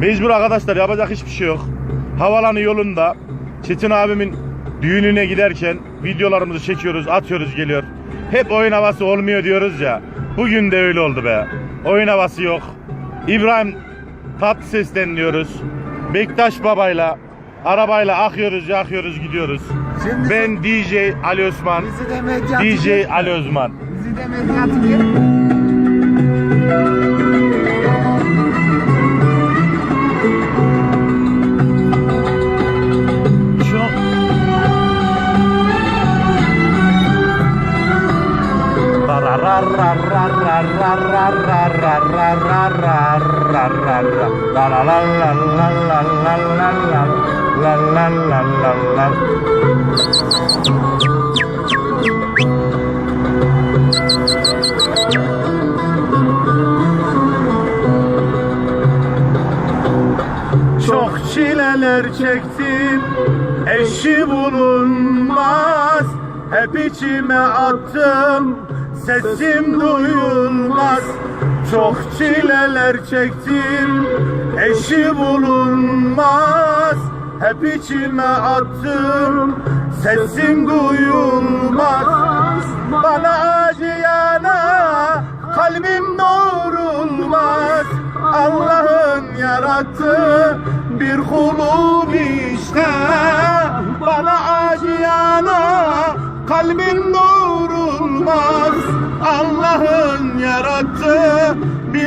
Mecbur arkadaşlar yapacak hiçbir şey yok. Havalanı yolunda Çetin abimin düğününe giderken videolarımızı çekiyoruz, atıyoruz geliyor. Hep oyun havası olmuyor diyoruz ya. Bugün de öyle oldu be. Oyun havası yok. İbrahim Tatlıses'ten diyoruz. Bektaş babayla arabayla akıyoruz, yakıyoruz, gidiyoruz. Şimdi Ben DJ Ali Osman. DJ. Ali Osman. Bizi de medyatik Çok çileler çektim Eşi bulunmaz. Hep içime attım Sesim duyulmaz. Çok çileler çektim. Eşi bulunmaz. Hep içime attım Sesim duyulmaz. Bana acıyana Kalbim doğrulmaz. Allah'ın yarattığı bir kulum işte. Bana acıyana kalbim doğrulmaz olmaz. Allah'ın yarattığı bir